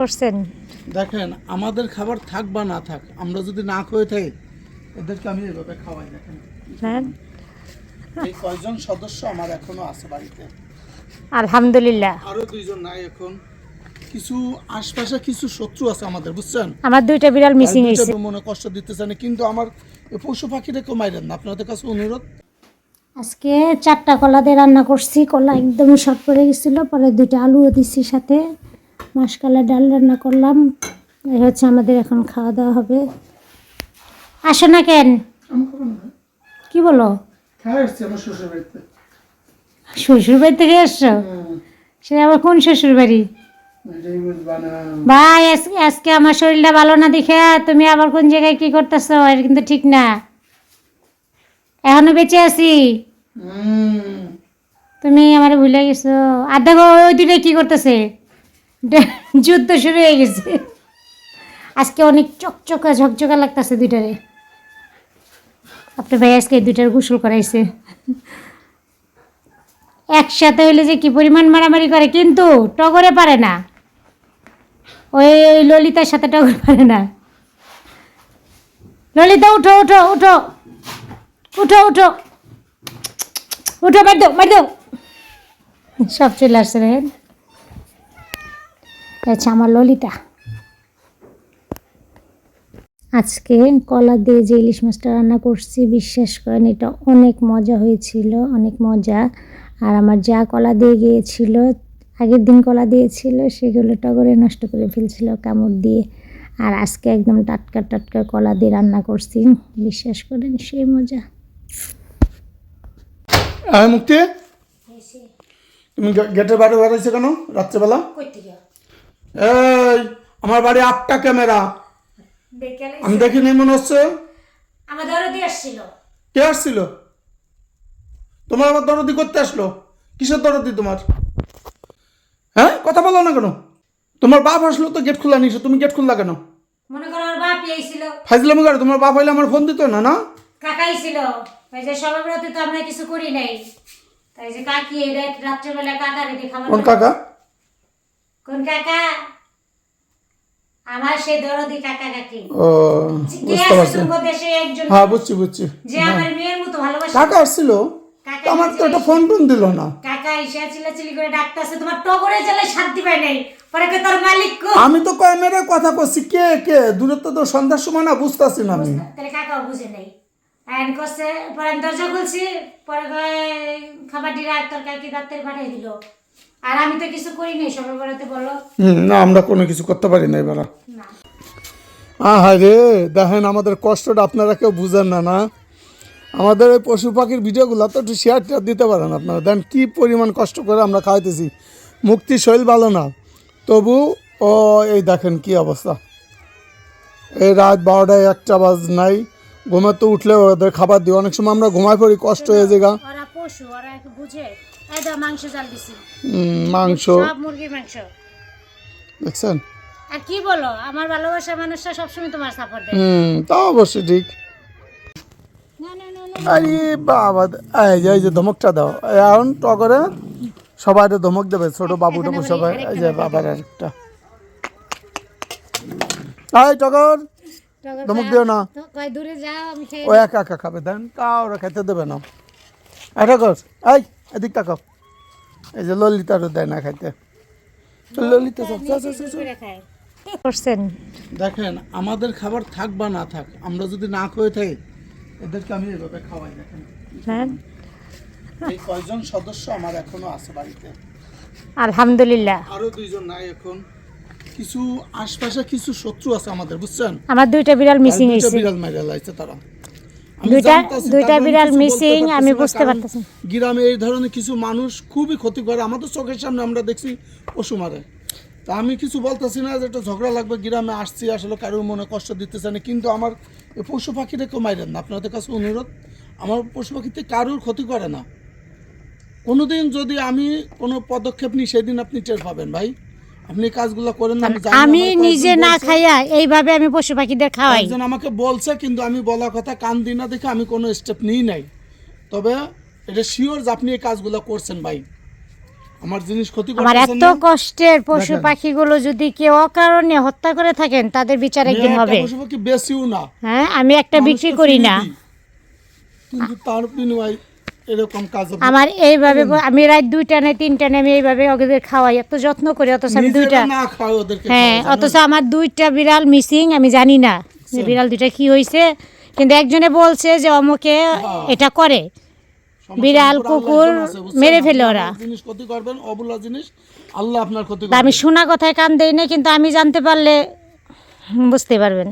করছেন? দেখেন আমাদের খাবার থাক বা না থাক আমরা যদি না খেয়ে থাকি এদেরকে আমি এভাবে খাওয়াই দেখেন। হ্যাঁ। এই কয়জন সদস্য আমার এখনও আছে বাড়িতে? আলহামদুলিল্লাহ। আরও দুইজন নাই এখন। কিছু আশপাশে কিছু শত্রু আছে আমাদের বুঝছেন? আমার দুইটা বিড়াল মিসিং দুইটা মনে কষ্ট দিতেছে না কিন্তু আমার এই পশু পাখিটাকে মাইরেন না। আপনাদের কাছে অনুরোধ? আজকে চারটা কলা দিয়ে রান্না করছি কলা একদমই শর্ট পড়ে গেছিল পরে দুইটা আলুও দিচ্ছি সাথে। মাসকালা ডাল রান্না করলাম। এই হচ্ছে আমাদের এখন খাওয়া দাওয়া হবে। আসো না কেন? কি বলো? শ্বশুর বাড়ি থেকে এসছো? সে আবার কোন শ্বশুর বাড়ি ভাই আজকে আমার শরীরটা ভালো না দেখে তুমি আবার কোন জায়গায় কি করতেছো? এটা কিন্তু ঠিক না। এখনও বেঁচে আছি। তুমি আমার ভুলে গেছো। আর দেখো ওই দুটো কি করতেছে? যুদ্ধ শুরু হয়ে গেছে। আজকে অনেক চকচকা, ঝকঝকা লাগতেছে দুইটারে। আপনার ভাই আজকে দুইটার গোসল করাইছে। একসাথে হইলে যে কি পরিমাণ মারামারি করে, কিন্তু টগরে পারে না। ওই ললিতার সাথে টগর পারে না। ললিতা, উঠো উঠো উঠো। উঠো উঠো। উঠো, মার দাও মার দাও। সব চলে আসছে রে। আচ্ছা আমার ললিতা। আজকে কলা দিয়ে যে ইলিশ মাছটা রান্না করছি বিশ্বাস করেন এটা অনেক মজা হয়েছিল অনেক মজা। আর আমার যা কলা দিয়ে গিয়েছিল আগের দিন কলা দিয়েছিল সেগুলো টগরে নষ্ট করে ফেলছিল কামড় দিয়ে। আর আজকে একদম টাটকা টাটকা কলা দিয়ে রান্না করছি বিশ্বাস করেন সেই মজা। হ্যাঁ মুক্তি তুমি গেটের বাইরে বেড়াইছো কেন রাত্রেবেলা? এই আমার বাড়ি আটটা ক্যামেরা। আমি দেখিনি মনে হচ্ছে। আমার দরদি আসছিল। কে আসছিল? তোমার আবার দরদি করতে আসলো? কিসের দরদি তোমার? হ্যাঁ কথা বলো না কেন? তোমার বাপ আসলো তো গেট খোলা নিছো তুমি গেট খুললা কেন? মনে করো আমার বাপ আইছিল। ফাইজলাম করে তোমার বাপ হইলে আমার ফোন দিত না না? কাকাই ছিল ওই যে সবার রাতে তো আমরা কিছু করি নাই। তাই যে কাকি এই রাত রাত্রেবেলা কাকা রেখে খাবার কোন কাকা? কোন কাকা? আমার সেই দরদি কাকা কাকি। ও বুঝতে পারছি। দেশে একজন? হ্যাঁ বুঝছি বুঝছি। যে আমার মেয়ের মতো ভালোবাসে। কাকা আসছিল? আমার তো একটা ফোন টোন দিল না। কাকা এসে করে ডাকতেছে তোমার টগরে জেলে শান্তি পায় নাই। পরে কে তোর মালিক কো? আমি তো কথা করছি কে কে? দূরত্ব তো সন্ধ্যার সময় না বুঝতেছি না আমি। তাহলে কাকাও বুঝে নাই। আইন করছে পরে আমি দরজা খুলছি পরে কয় খাবার দিরা তোর কাকি ডাক্তার পাঠিয়ে দিল। আর আমি তো কিছু করি নাই সবার বেড়াতে বলো। না আমরা কোনো কিছু করতে পারি না এবার না। হ্যাঁ রে দেখেন আমাদের কষ্টটা আপনারা কেউ বুঝেন না না? আমাদের এই পশু পাখির ভিডিওগুলো তো একটু শেয়ার টেয়ার দিতে পারেন আপনারা। দেন কী পরিমাণ কষ্ট করে আমরা খাওয়াইতেছি মুক্তি শৈল ভালো না। তবু ও এই দেখেন কি অবস্থা। এই রাত বারোটায় একটা বাজ নাই। ঘুমে তো উঠলে ওদের খাবার দিই। অনেক সময় আমরা ঘুমাই পড়ি কষ্ট হয়ে জায়গা ওরা পশু ওরা বুঝে। মাংস জাল দিছি। মাংস। সব মুরগির মাংস। দেখছেন? আর কি বলো আমার ভালোবাসা মানুষটা সবসময় তোমার সাপোর্ট দেয়। হুম তা অবশ্যই ঠিক। আরে বাবা এই যে এই যে ধমকটা দাও। এখন টগরে সবাই ধমক দেবে ছোট বাবুটা সবাই। এই যে বাবার একটা এই টগর টগর ধমক দিও না। তো ও একা একা খাবে। দেন কাউরে খেতে দেবে না। এই টগর এই। এদিক তাকাও। এই যে ললিতারও দেয় না খাইতে। ললিতা করছেন। দেখেন আমাদের খাবার থাক বা না থাক আমরা যদি না খেয়ে থাকি এদেরকে আমি এভাবে খাওয়াই দেখেন। হ্যাঁ। এই কয়জন সদস্য আমার এখনও আছে বাড়িতে। আলহামদুলিল্লাহ। আরও দুইজন নাই এখন। কিছু আশপাশে কিছু শত্রু আছে আমাদের বুঝছেন? আমার দুইটা বিড়াল মিসিং আর দুইটা হয়েছে। বিড়াল মাইরা লাইছে তারা। দুইটা- দুইটা বিড়াল পারতেছি আমি বুঝতে পারতেছি। গ্রামে এই ধরনের কিছু মানুষ খুবই ক্ষতি করে আমাদের চোখের সামনে আমরা দেখছি পশু মারে। তা আমি কিছু বলতেছি না যে একটা ঝগড়া লাগবে গ্রামে আসছি আসলে কারোর মনে কষ্ট দিতেছে না কিন্তু আমার পশু পাখিটা কেউ মাইরেন না। আপনাদের কাছে অনুরোধ আমার পশু পাখিতে কারোর ক্ষতি করে না। কোনোদিন যদি আমি কোনো পদক্ষেপ নিই সেদিন আপনি টের পাবেন ভাই। আপনি কাজগুলো করেন না আমি নিজে না খাইয়া এইভাবে আমি পশু পাখিদের খাওয়াই। একজন আমাকে বলছে কিন্তু আমি বলা কথা কান দিই না দেখে আমি কোনো স্টেপ নিই নাই। তবে এটা শিওর যে আপনি এই কাজগুলো করছেন ভাই। আমার জিনিস ক্ষতি আমার এত কষ্টের পশু। পাখিগুলো যদি কেউ অকারণে হত্যা করে থাকেন তাদের বিচার একদিন হবে। পশু পাখি বেশিও না। হ্যাঁ আমি একটা বিক্রি করি না। কিন্তু তার বিনিময়ে এরকম কাজ আমার এইভাবে আমি রাত দুইটা নেই তিনটা আমি এইভাবে ওদের খাওয়াই। এত যত্ন করি অথচ আমি দুইটা না খাওয়াই ওদেরকে হ্যাঁ অথচ আমার দুইটা বিড়াল মিসিং আমি জানি না যে বিড়াল দুইটা কি হয়েছে কিন্তু একজনে বলছে যে অমুকে এটা করে। বিড়াল, কুকুর? মেরে ফেলে ওরা। জিনিস ক্ষতি করবেন অবলা জিনিস আল্লাহ আপনার ক্ষতি আমি শোনা কথায় কান দেই না কিন্তু আমি জানতে পারলে বুঝতে পারবেন।